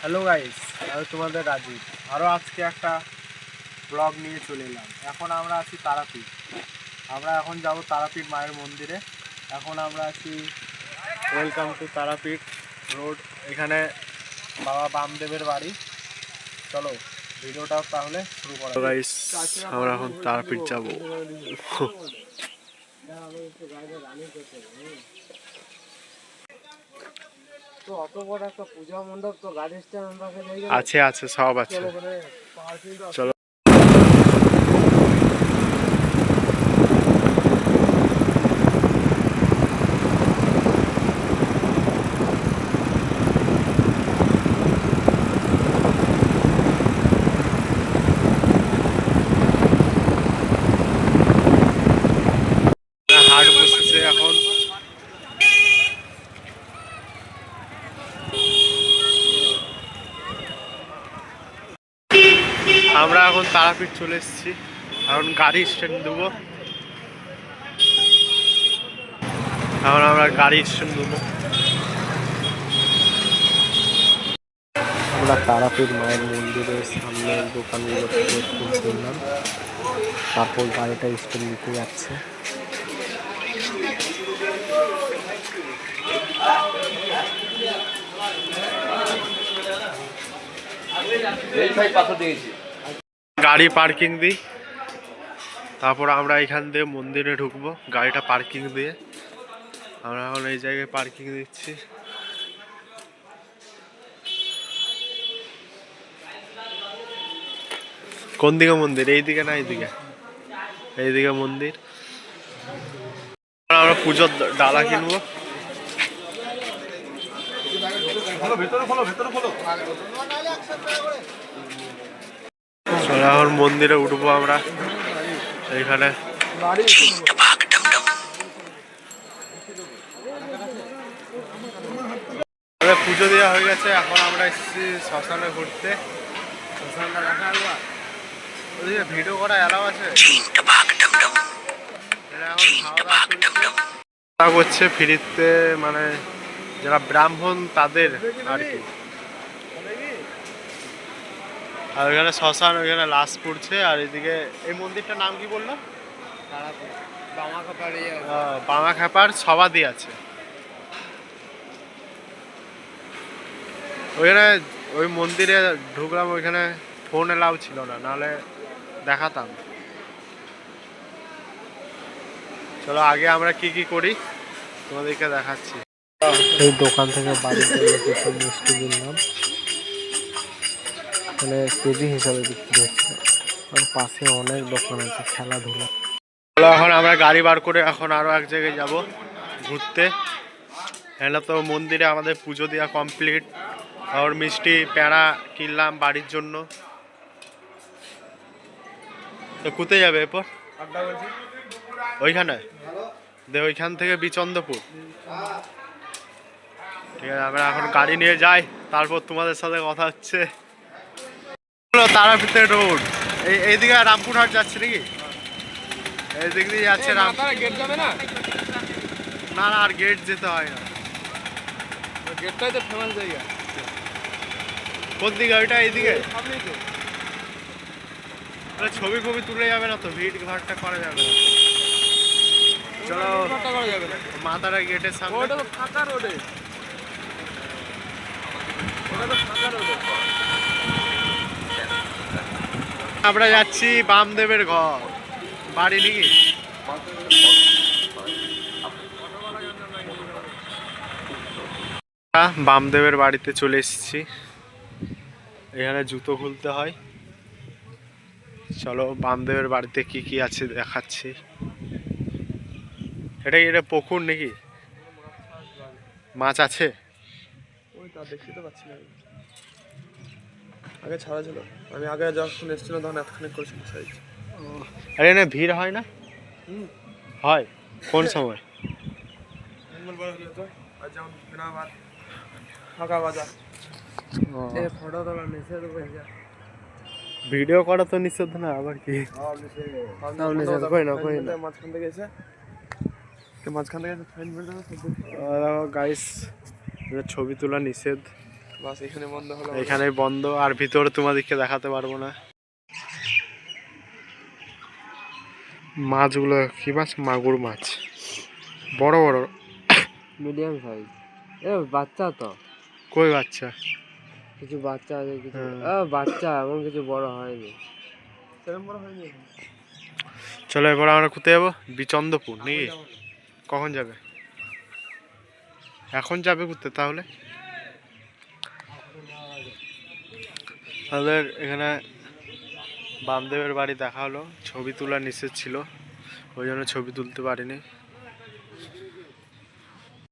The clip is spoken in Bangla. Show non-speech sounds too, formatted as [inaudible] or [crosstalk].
হ্যালো গাইস আমি তোমাদের রাজীব। আরও আজকে একটা ব্লগ নিয়ে চলে এলাম। এখন আমরা আছি তারাপীঠ। আমরা এখন যাব তারাপীঠ মায়ের মন্দিরে। এখন আমরা আছি ওয়েলকাম টু তারাপীঠ রোড এখানে বাবা বামদেবের বাড়ি। চলো ভিডিওটাও তাহলে শুরু করা গাইস আমরা এখন তারাপীঠ যাব। [laughs] [laughs] তো অত বড় একটা পূজা মণ্ডপ তো গাড়ি স্ট্যান্ড আছে আছে সব আছে। চলো আমরা এখন তারাপীঠ চলে এসেছি। এখন গাড়ি স্ট্যান্ড দেবো। এখন আমরা গাড়ি স্ট্যান্ড দেবো। আমরা তারাপীঠ মায়ের মন্দিরের সামনে দোকানগুলো করলাম তারপর গাড়িটা স্ট্যান্ড দিতে যাচ্ছে। গাড়ি পার্কিং দিই। তারপর আমরা এখান দিয়ে মন্দিরে ঢুকবো, গাড়িটা পার্কিং দিয়ে। আমরা এখন এই জায়গায় পার্কিং দিচ্ছি। কোন দিকে মন্দির? এই দিকে না এই দিকে? এইদিকে মন্দির। আমরা পুজোর ডালা কিনবো। চলো এখন মন্দিরে উঠবো আমরা। এইখানে। পুজো দেওয়া হয়ে গেছে, এখন আমরা এসেছি শ্মশানে ঘুরতে। শ্মশানটা দেখা ওদিকে ভিডিও করা এলাও আছে। করছে ফ্রিতে মানে যারা ব্রাহ্মণ তাদের আর কি। আর ওইখানে শ্মশান ওইখানে লাশ পড়ছে আর এদিকে এই মন্দিরটার নাম কি বলল? বামা খাপার সবাদি আছে। ওইখানে ওই মন্দিরে ঢুকলাম ওইখানে ফোন এলাও ছিল না নাহলে দেখাতাম। চলো আগে আমরা কি কি করি তোমাদেরকে দেখাচ্ছি। এই দোকান থেকে বাড়িতে কিছু মিষ্টি কিনলাম। মানে কেজি হিসাবে বিক্রি হচ্ছে। আর পাশে অনেক দোকান আছে খেলাধুলা। এখন আমরা গাড়ি বার করে এখন আরও এক জায়গায় যাব ঘুরতে। এখানে তো মন্দিরে আমাদের পুজো দেওয়া কমপ্লিট আর মিষ্টি প্যাঁড়া কিনলাম বাড়ির জন্য। তো কোথায় যাবে এরপর? ওইখানে? দে ওইখান থেকে বিচন্দ্রপুর। ঠিক আছে আমরা এখন গাড়ি নিয়ে যাই তারপর তোমাদের সাথে কথা হচ্ছে। তারাপীঠের রোড এই এইদিকে রামপুরহাট যাচ্ছে নাকি? এই দিয়ে যাচ্ছে রাম গেট যাবে না? না না আর গেট যেতে হয় না। গেটটাই তো ফেমাস জায়গা। কোন দিকে? ওইটা এইদিকে? সামনেই ছবি ফবি তুলে যাবে না তো ভিড় ভাড়টা করা যাবে না। চলো মাতারা গেটের সামনে। ওটা তো ফাঁকা রোডে ওটা তো ফাঁকা রোডে আমরা যাচ্ছি বামদেবের ঘর। বাড়ি নাকি? বামদেবের বাড়িতে চলে এসেছি। এখানে জুতো খুলতে হয়। চলো বামদেবের বাড়িতে কি কি আছে দেখাচ্ছি। এটা এটা পুকুর নাকি? মাছ আছে? ওই তা দেখতে পাচ্ছি না। আগে ছাড়া ছিল। আমি আগে যখন এসেছিলাম তখন এতখানি করেছিল সাইজ আর এখানে ভিড় হয় না? হয়? কোন সময়? মঙ্গলবার হলে তো আর যেমন দিনাবার ফাঁকা বাজার। এ ফটো তোলা নিষেধ হয়ে ভিডিও করা তো নিষেধ না আবার কি? নিষেধ, কই না, কই না। মাঝখান থেকে এসে মাঝখান থেকে গাইস ছবি তোলা নিষেধ। বাস এখানে বন্ধ হলো এখানেই বন্ধ আর ভিতরে তোমাদেরকে দেখাতে পারব না। মাছগুলো কি মাছ? মাগুর মাছ। বড় বড়। মিডিয়াম সাইজ এ বাচ্চা তো। কই বাচ্চা? কিছু বাচ্চা আছে কিছু হ্যাঁ। বাচ্চা এমন কিছু বড় হয়নি। সেরকম বড় হয়নি এখন। চলো এবার আমরা কোথায় যাব? বিচন্দ্রপুর নাকি? কখন যাবে? এখন যাবে ঘুরতে তাহলে? আমাদের এখানে বামদেবের বাড়ি দেখা হলো, ছবি তোলা নিষেধ ছিল, ওই জন্য ছবি তুলতে পারিনি।